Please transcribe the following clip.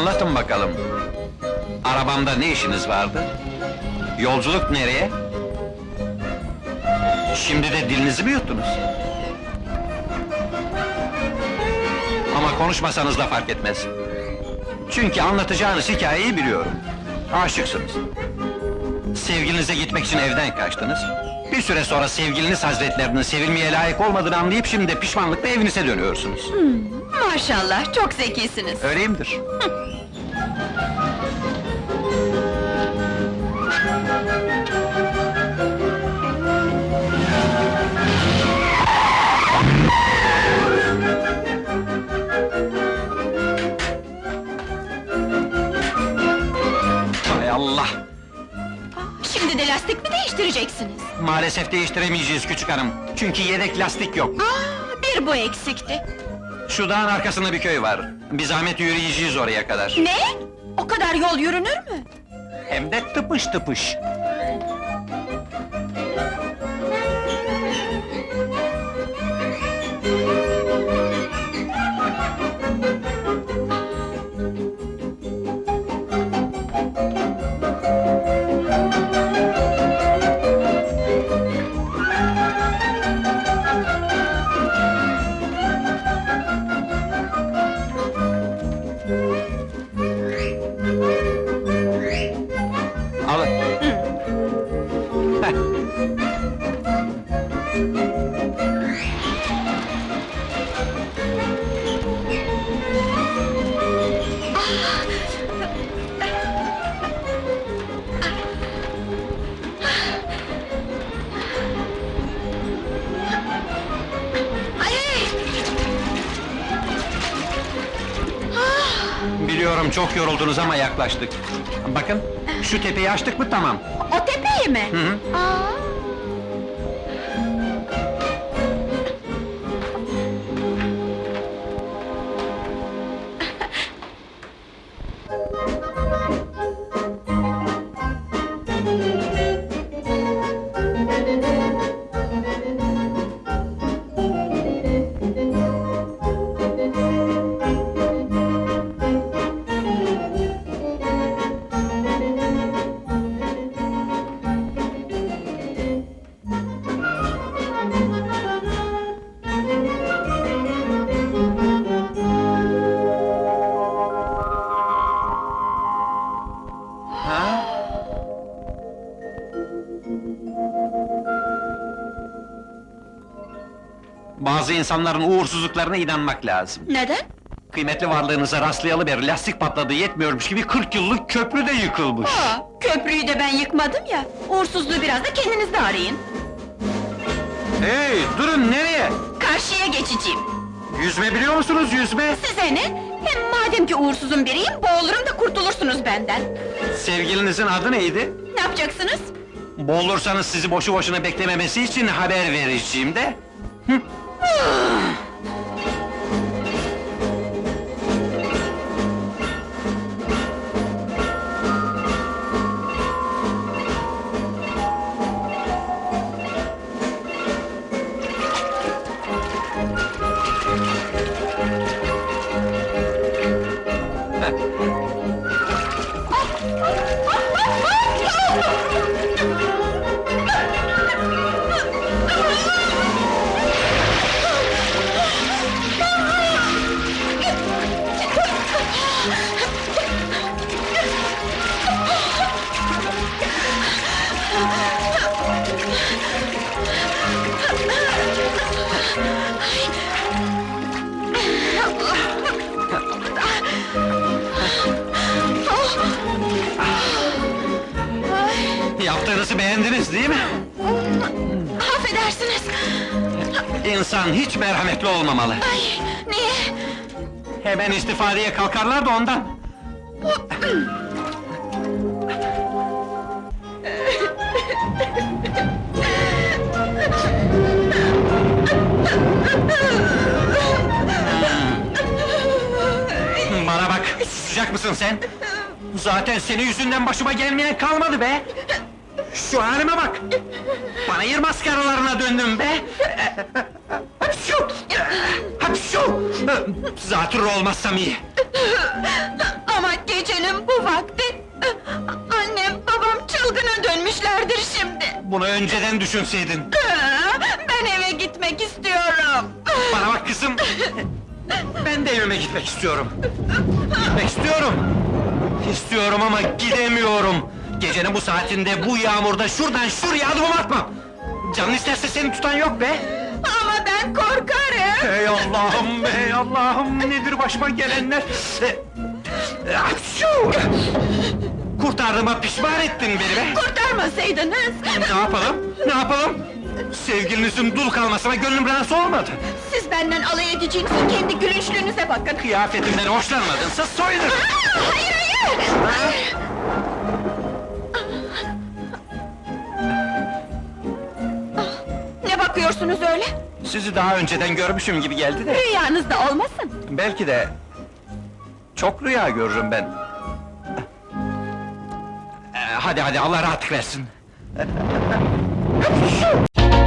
Anlatın bakalım. Arabamda ne işiniz vardı? Yolculuk nereye? Şimdi de dilinizi mi yuttunuz? Ama konuşmasanız da fark etmez. Çünkü anlatacağınız hikayeyi biliyorum. Aşıksınız. Sevgilinize gitmek için evden kaçtınız. Bir süre sonra sevgiliniz hazretlerinin sevilmeye layık olmadığını anlayıp şimdi de pişmanlıkla evinize dönüyorsunuz. Maşallah, çok zekisiniz. Öyleyimdir. Hay Allah! Şimdi de lastik mi değiştireceksiniz? Maalesef değiştiremeyeceğiz küçük hanım. Çünkü yedek lastik yok. Aa, bir bu eksikti. Şu dağın arkasında bir köy var. Bir zahmet yürüyeceğiz oraya kadar. Ne? O kadar yol yürünür mü? Hem de tıpış tıpış. Biliyorum çok yoruldunuz ama yaklaştık. Bakın, şu tepeyi açtık mı tamam. O tepeyi mi? Hı hı. Aa, Bazı insanların uğursuzluklarına inanmak lazım. neden? Kıymetli varlığınıza rastlayalı beri lastik patladığı yetmiyormuş gibi 40 yıllık köprü de yıkılmış. Aa, köprüyü de ben yıkmadım ya. Uğursuzluğu biraz da kendinizde arayın. Hey, durun nereye? Karşıya geçeceğim. Yüzme biliyor musunuz yüzme? Size ne? Hem madem ki uğursuzun biriyim, boğulurum da kurtulursunuz benden. Sevgilinizin adı neydi? Ne yapacaksınız? Boğulursanız sizi boşu boşuna beklememesi için haber vereceğim de. Ah! Yaptığınızı beğendiniz değil mi? Affedersiniz. İnsan hiç merhametli olmamalı. Ay, niye? Hemen istifadeye kalkarlar da ondan. Bana bak, susacak mısın sen? Zaten senin yüzünden başıma gelmeyen kalmadı be! Şu halime bak! Bana yer maskaralarına döndüm be! Hapşu! Hapşu! Zatürre olmazsam iyi! Ama gecenin bu vakti... ...Annem, babam çılgına dönmüşlerdir şimdi! Bunu önceden düşünseydin! Ben eve gitmek istiyorum. Bana bak kızım! Ben de evime gitmek istiyorum. Gitmek istiyorum. İstiyorum ama gidemiyorum. Gecenin bu saatinde, bu yağmurda şuradan şuraya adım atmam. Canın isterse seni tutan yok be. Ama ben korkarım. Ey Allah'ım, ey Allah'ım nedir başıma gelenler? E, e, Apşu! Kurtardığıma pişman ettin beni be. Kurtarmasaydınız. Ne yapalım? Ne yapalım? Sevgilinizin dul kalmasına gönlüm razı olmadı. Siz benden alay edeceğiniz kendi gülünçlüğünüze bakın. Kıyafetimden hoşlanmadınsa soyunur. Aa, hayır hayır! Ah, Ne bakıyorsunuz öyle? Sizi daha önceden görmüşüm gibi geldi de. Rüyanızda olmasın? Belki de... Çok rüya görürüm ben. Ee, hadi hadi Allah rahatlık versin. Let's shoot!